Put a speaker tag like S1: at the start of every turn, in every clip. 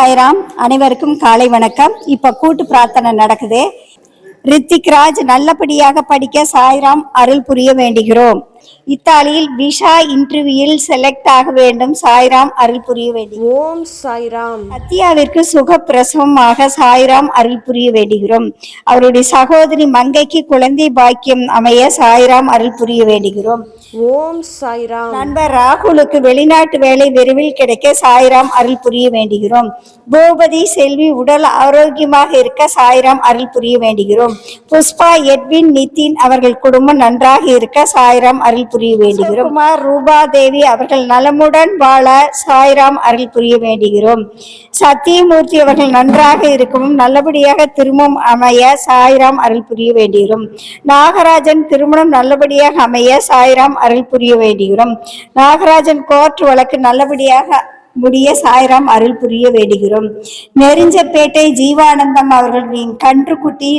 S1: சாய்ராம் அனைவருக்கும் காலை வணக்கம். இப்ப கூட்டு பிரார்த்தனை நடக்குது. ரித்திக் ராஜ் நல்லபடியாக படிக்க சாய்ராம் அருள் புரிய வேண்டுகிறோம். இத்தாலியில் விஷா இன்டர்வியூவில் செலக்ட் ஆக வேண்டும். சாய்ராம் அருள் புரிய வேண்டுகிறோம்.
S2: ஓம் சாய்ராம்.
S1: சத்யாவிற்கு சுகப்பிரசவமாக சாய்ராம் அருள் புரிய வேண்டுகிறோம். அவருடைய சகோதரி மங்கைக்கு குழந்தை பாக்கியம் அமைய சாய்ராம் அருள் புரிய வேண்டுகிறோம்.
S2: ஓம் சாய்ராம்.
S1: நண்பர் ராகுலுக்கு வெளிநாட்டு வேலை விரைவில் கிடைக்க சாய்ராம் அருள் புரிய வேண்டுகிறோம். பூபதி செல்வி உடல் ஆரோக்கியமாக இருக்க சாய்ராம் அருள் புரிய வேண்டுகிறோம். புஷ்பா எட்வின் நிதின் அவர்கள் குடும்பம் நன்றாக இருக்க சாய்ராம் அருள் புரிய வேண்டுகிறோம். குமார் ரூபா தேவி அவர்கள் நலமுடன் வாழ சாய்ராம் அருள் புரிய வேண்டுகிறோம். சத்தியமூர்த்தி அவர்கள் நன்றாக இருக்கவும் நல்லபடியாக திருமணம் அமைய சாய்ராம் அருள் புரிய வேண்டுகிறோம். நாகராஜன் திருமணம் நல்லபடியாக அமைய சாய்ராம் அருள் புரிய வேண்டுகிறோம். நாகராஜன் கோர்ட் வழக்கு நல்லபடியாக முடிய சாய்ராம் அருள் புரிய வேண்டுகிறோம். நெருஞ்சப்பேட்டை ஜீவானந்தம் அவர்களின் கன்றுக்குட்டி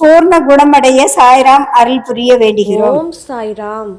S1: பூர்ண குணமடைய சாய்ராம் அருள் புரிய வேண்டுகிறோம்.
S2: சாய்ராம்.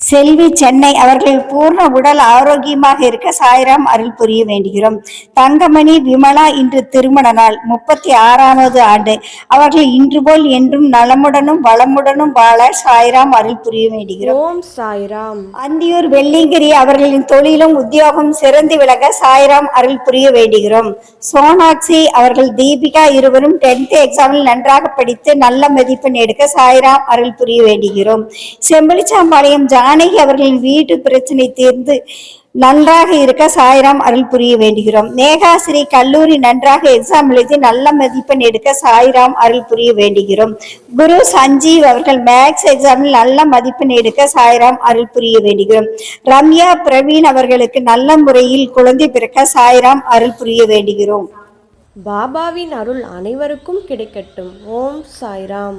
S1: செல்வி சென்னை அவர்கள் பூர்ண உடல் ஆரோக்கியமாக இருக்க சாய்ராம் அருள் புரிய வேண்டுகிறோம். தங்கமணி விமலா இன்று திருமண நாள். முப்பத்தி ஆறாவது ஆண்டு. அவர்கள் இன்று போல் என்றும் நலமுடனும் வளமுடனும் வாழ சாய்ராம் அருள் புரிய வேண்டுகிறோம்.
S2: ஓம் சாய்ராம்.
S1: அந்தியூர் வெள்ளிங்கிரி அவர்களின் தொழிலும் உத்தியோகம் சிறந்து விளங்க சாய்ராம் அருள் புரிய வேண்டுகிறோம். சோனாக்சி அவர்கள் தீபிகா இருவரும் டென்த் எக்ஸாமில் நன்றாக படித்து நல்ல மதிப்பெண் எடுக்க சாய்ராம் அருள் புரிய வேண்டுகிறோம். செம்பலிச்சாம்பாளையம் ஜானகி அவர்களின் வீட்டு பிரச்சனை தீர்ந்து நன்றாக இருக்க சாய்ராம் அருள் புரிய வேண்டுகிறோம். நேகாசிரி கல்லூரி நன்றாக எக்ஸாம் எழுதி நல்ல மதிப்பெண் எடுக்க சாய்ராம் அருள் புரிய வேண்டுகிறோம். குரு சஞ்சீவ் அவர்கள் மேக்ஸ் எக்ஸாமில் நல்ல மதிப்பெண் எடுக்க சாய்ராம் அருள் புரிய வேண்டுகிறோம். ரம்யா பிரவீன் அவர்களுக்கு நல்ல முறையில் குழந்தை பிறக்க சாய்ராம் அருள் புரிய வேண்டுகிறோம்.
S2: பாபாவின் அருள் அனைவருக்கும் கிடைக்கட்டும். ஓம் சாய்ராம்.